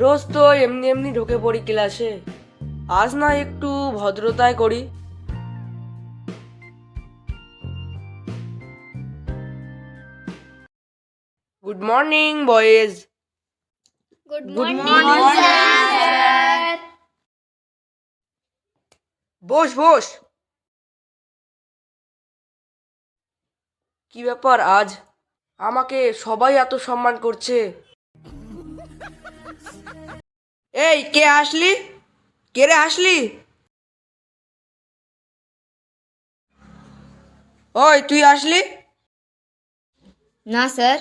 রোজ তো এমনি এমনি ঢুকে পড়ি ক্লাসে। আজ না একটু ভদ্রতায় করি। Good morning boys good morning, sir বস বস কি ব্যাপার আজ? আমাকে সবাই এত সম্মান করছে। এই কে আসলি? কে রে আসলি? ওই তুই আসলি? না স্যার।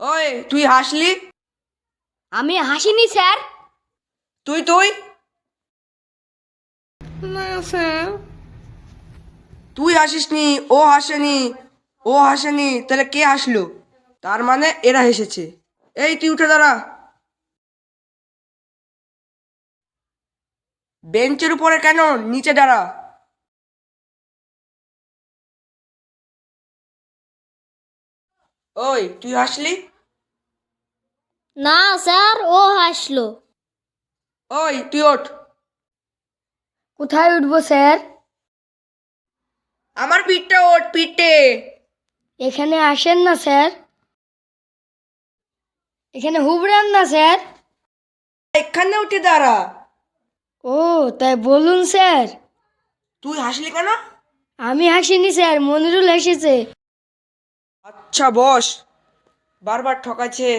ওই তুই হাসলি? আমি হাসিনি স্যার। তুই তুই? না স্যার। তুই হাসিসনি ও হাসেনি ও হাসেনি তাহলে কে হাসলো? তার মানে এরা হেসেছে। এই তুই উঠে দাঁড়া। বেঞ্চের উপরে কেন? নিচে দাঁড়া। ওই তুই হাসলি? না স্যার ও হাসলো। ওই তুই ওঠ। কোথায় উঠবো স্যার? আমার পিঠটা ওঠ পিঠে এখানে আসেন না স্যার। এখানে হুবড়ান না স্যার। এখানে উঠে দাঁড়া। ও তাই বলুন স্যার। তুই হাসলি কেন? আমি হাসিনি স্যার মনিরুল হেসেছে। আচ্ছা বস বারবার ঠকাচ্ছে।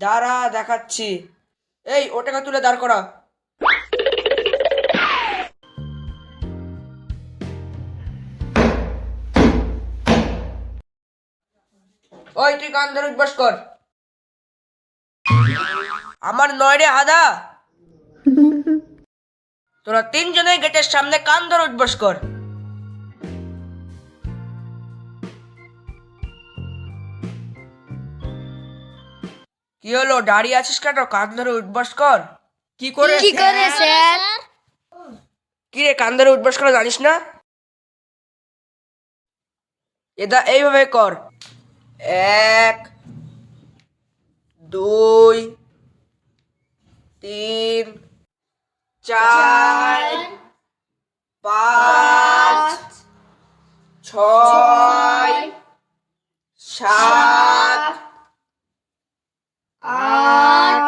দাঁড়া দেখাচ্ছি। এই ওটাকে তুলে দাঁড় করা। ওই তুই কান ধরে উঠবাস কর। আমার নয় রে হাদা তোরা তিনজনে গেটের সামনে কান ধরে উঠবস কর। কি হলো দাঁড়িয়ে আছিস কেন? কান ধরে উঠবস কর। কি করে কি করে স্যার? কি রে কান ধরে উঠবস করা জানিস না? এটা এইভাবে কর। এক দুই তিন চার পাঁচ ছয় সাত আট।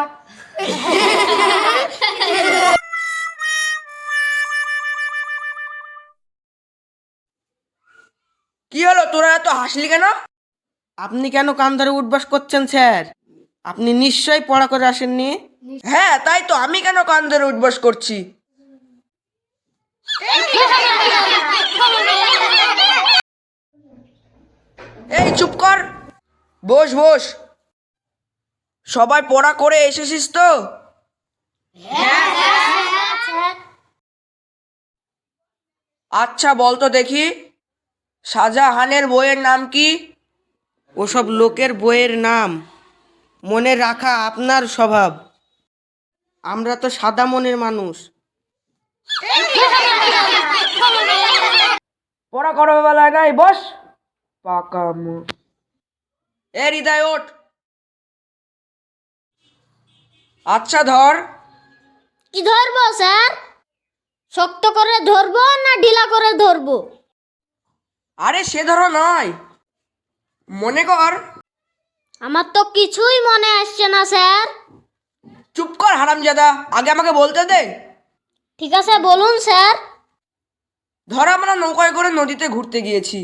কি হলো? তোরা এত হাসলি কেন? আপনি কেন কান ধরে উঠবাস করছেন স্যার? আপনি নিশ্চয়ই পড়া করে আসেননি? হ্যাঁ তাই তো, আমি কেন কান ধরে উঠবাস করছি? এই, চুপ কর। বস বস। সবাই পড়া করে এসেছিস তো? আচ্ছা বল তো দেখি। শাহজাহানের বইয়ের নাম কি? ওসব লোকের বইয়ের নাম। মনে রাখা আপনার স্বভাব। আমরা তো সাদা মনের মানুষ। পড়া করো বেলায় নাই বস। পাকাম এ হৃদয় ওঠ। আচ্ছা ধর। কি ধরবো স্যার? শক্ত করে ধরবো না ঢিলা করে ধরবো? আরে সে ধরো নয়। মনে কর। আমার তো কিছুই মনে আসছে না স্যার। চুপ কর হারামজাদা আগে আমাকে বলতে দে। ঠিক আছে বলুন স্যার। ধর আমরা নৌকায় করে নদীতে ঘুরতে গিয়েছি।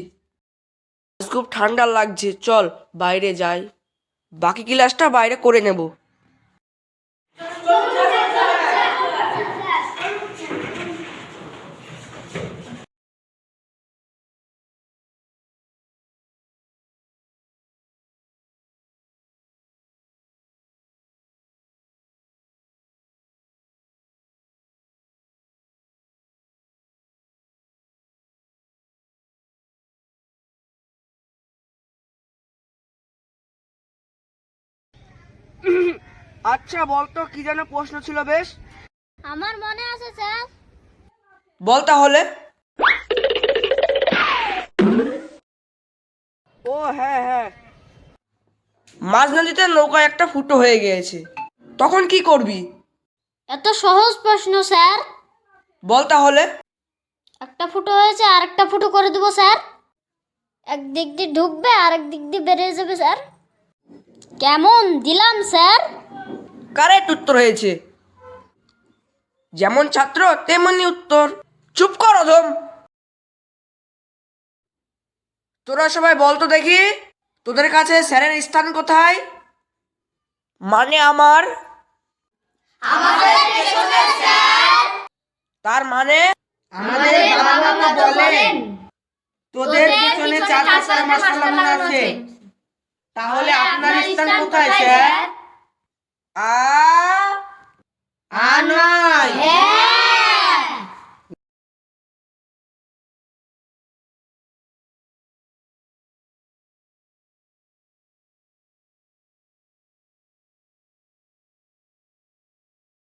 খুব ঠান্ডা লাগছে চল বাইরে যাই। বাকি ক্লাসটা বাইরে করে নেব। আচ্ছা বলতো কি যেন প্রশ্ন ছিল বেশ? আমার মনে আছে স্যার। বল তাহলে। ও হ্যাঁ হ্যাঁ। মাঝ নদীতে নৌকা একটা ফুটো হয়ে গিয়েছে। তখন কি করবি? এত সহজ প্রশ্ন স্যার। বল তাহলে। একটা ফুটো হয়েছে আর একটা ফুটো করে দেবো স্যার। এক দিক দিয়ে ঢুকবে আর এক দিক দিয়ে বেরিয়ে যাবে স্যার। কেমন দিলাম স্যার? কারেক্ট উত্তর হয়েছে। যেমন ছাত্র তেমনি উত্তর। চুপ কর অধম। তোরা সবাই বলতো দেখি তোদের কাছে স্যারের স্থান কোথায়? মানে আমার? তার মানে? আমাদের বাবা মা বলেন। তোদের পিছনে চার পাঁচটা মাস্টার আছে। তাহলে হ্যাঁ, আপনার স্থান কোথায় স্যার? আ আ নয়। হ্যাঁ।